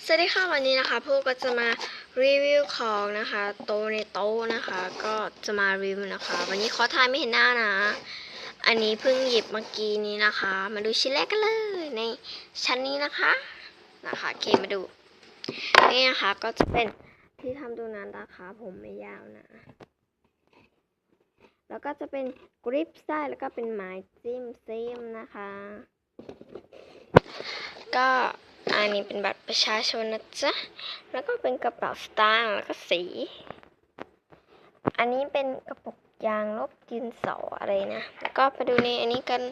สวัสดีค่ะวันนี้นะคะพวกก็จะมารีวิวของนะคะโตในโตนะคะ ก็จะมารีวิวนะคะ วันนี้ขอทายไม่เห็นหน้านะ อันนี้เพิ่งหยิบเมื่อกี้นี้นะคะ มาดูชิ้นแรกกันเลยในชั้นนี้นะคะนะคะเคมาดูนี่นะคะก็จะเป็นที่ทำตัวนั้นนะคะ ผมไม่ยาวนะ แล้วก็จะเป็นกริปไส้แล้วก็เป็นไม้จิ้มซิมนะคะ ก็อันนี้เป็นบัตร ประชาชนนะจ๊ะ แล้วก็เป็นกระเป๋าสตางค์แล้วก็สี อันนี้เป็นกระปุกยางลบดินสออะไรนะ แล้วก็ไปดูในอันนี้กัน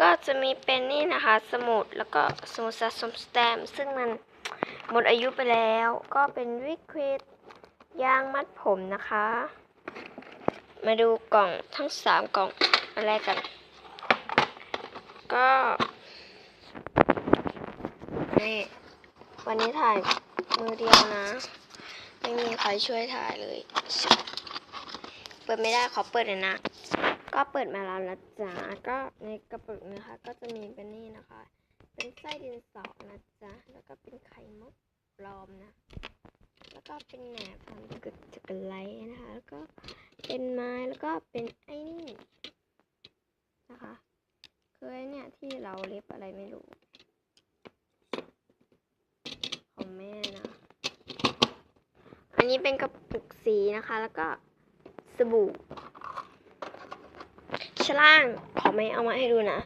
ก็จะมีเป็นนี่นะคะ สมุดแล้วก็สมุดสะสมสแตมป์ซึ่งมันหมดอายุไปแล้ว ก็เป็นวิกฤตยางมัดผมนะคะ มาดูกล่องทั้งสามกล่องอันแรกัน ก็นี่ วันนี้ถ่ายมือเดียวนะ ไม่มีใครช่วยถ่ายเลย เปิดไม่ได้ขอเปิดหน่อยนะ ก็เปิดมาแล้วนะจ๊ะก็ในกระปุกนะคะ ก็จะมีเป็นนี่นะคะ เป็นไส้ดินสอนะจ๊ะแล้วก็เป็นไข่มุกปลอมนะ แล้วก็เป็นแหนบทำกึดจักรไลนะคะ แล้วก็เป็นไม้แล้วก็เป็นไอ้นี่นะคะคือเนี่ยที่เราเล็บอะไรไม่รู้ ของแม่นะ อันนี้เป็นกระปุกสีนะคะ แล้วก็สบู่ชล่างขอไม่เอามาให้ดูนะ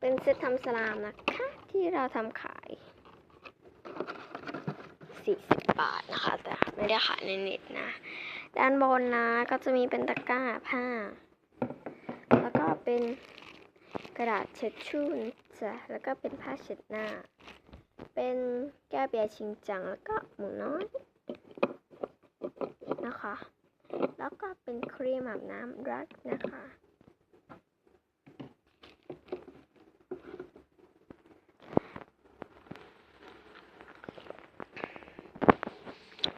เป็นเซตทำสลามนะคะ ที่เราทำขาย40บาทนะคะ แต่ไม่ได้ขายในเน็ตนะ ด้านบนนะก็จะมีเป็นตะกร้าผ้า แล้วก็เป็นกระดาษเช็ดชู่นจ๊ะแล้วก็เป็นผ้าเช็ดหน้า เป็นแก้วเบียร์ชิงจังแล้วก็หมูน้อยนะคะ แล้วก็เป็นครีมอาบน้ำรักนะคะ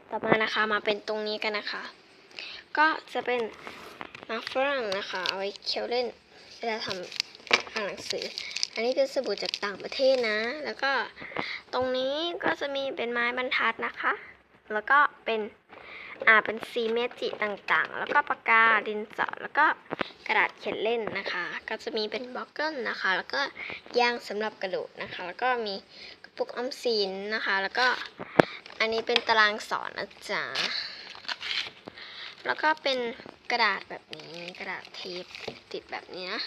ต่อมานะคะมาเป็นตรงนี้กันนะคะ ก็จะเป็นมาฝรั่งนะคะ เอาไว้เคี้ยวเล่นเวลาทำอ่านหนังสือ อันนี้เป็นสบู่จากต่างประเทศนะ แล้วก็ตรงนี้ก็จะมีเป็นไม้บรรทัดนะคะ แล้วก็เป็นอ่าเป็นซีเมจิต่างๆ แล้วก็ปากกาดินสอแล้วก็กระดาษเขียนเล่นนะคะ ก็จะมีเป็นบล็อกเกิลนะคะ แล้วก็ยางสำหรับกระโดดนะคะ แล้วก็มีกระปุกออมสินนะคะ แล้วก็อันนี้เป็นตารางสอนนะจ๊ะแล้วก็เป็นกระดาษแบบนี้กระดาษเทปติดแบบนี้นะ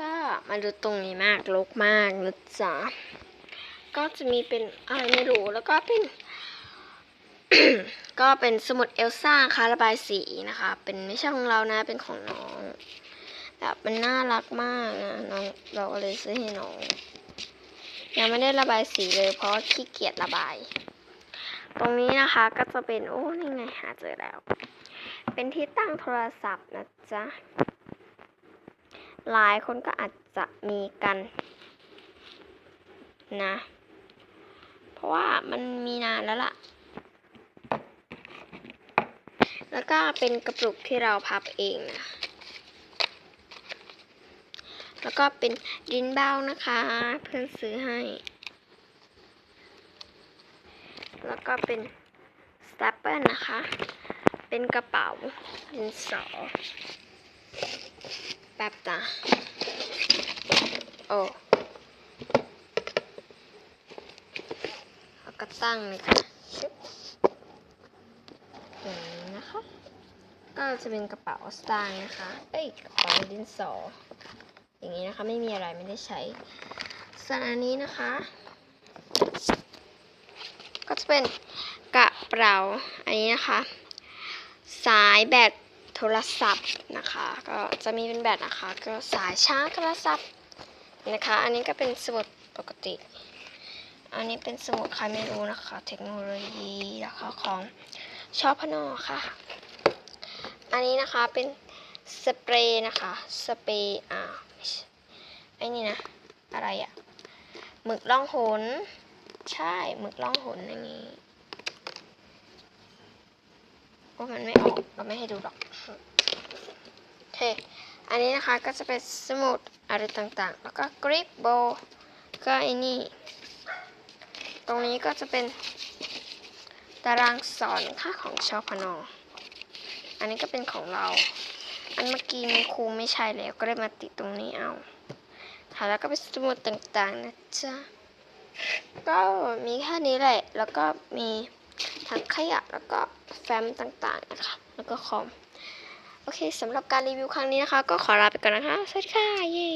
ก็มาดูตรงนี้มากลกมากนะจ๊ะก็จะมีเป็นอะไรไม่รู้แล้วก็เป็น ก็เป็นสมุดเอลซ่าค่ะระบายสีนะคะ เป็นไม่ใช่ของเรานะเป็นของน้องแบบมันน่ารักมากนะน้องเราก็เลยซื้อให้น้องยังไม่ได้ระบายสีเลย เพราะขี้เกียจระบาย ตรงนี้นะคะก็จะเป็นโอ้นี่ไงหาเจอแล้ว เป็นที่ตั้งโทรศัพท์นะจ๊ะ หลายคนก็อาจจะมีกันนะ เพราะว่ามันมีนานแล้วล่ะ แล้วก็เป็นกระปุกที่เราพับเองนะ แล้วก็เป็นดินเบานะคะ เพื่อนซื้อให้ แล้วก็เป็นสแตปเปิลนะคะ เป็นกระเป๋าดินสอ แบบนะโอ้แล้วก็ตั้งเลยค่ะชึบอย่างนี้นะคะ ก็จะเป็นกระเป๋าสตางค์นะคะ เอ้ยกระเป๋าดินสอ อย่างนี้นะคะไม่มีอะไรไม่ได้ใช้ส่วนอันนี้นะคะ ก็จะเป็นกระเป๋าอันนี้นะคะ สายแบต ทรศัพท์นะคะ ก็จะมีเป็นแบตนะคะ ก็สายชาร์จโทรศัพท์นะคะ อันนี้ก็เป็นสมุดปกติ อันนี้เป็นสมุดใครไม่รู้นะคะ เทคโนโลยีนะคะของชอพนอค่ะ อันนี้นะคะเป็นสเปรย์นะคะ สเปรย์อ่าไอ้นี่นะ อะไรอะหมึกล่องหน ใช่หมึกล่องหนอย่างนี้ว่ามันไม่ออกเราไม่ให้ดูหรอก เคอันนี้นะคะก็จะเป็นสมุดอะไรต่างๆ แล้วก็กริปโบก็ไอ้นี่ ตรงนี้ก็จะเป็นตารางสอนค่าของชอพนอง อันนี้ก็เป็นของเรา อันเมื่อกี้มีครูไม่ใช่แล้วก็เลยมาติดตรงนี้เอาค่ะแล้วก็เป็นสมุดต่างๆนะจ๊ะ ก็มีแค่นี้แหละ แล้วก็มีทั้งขยะแล้วก็แฟ้มต่างๆนะคะ แล้วก็คอม โอเคสำหรับการรีวิวครั้งนี้นะคะ ก็ขอลาไปก่อนนะคะ สวัสดีค่ะ เย้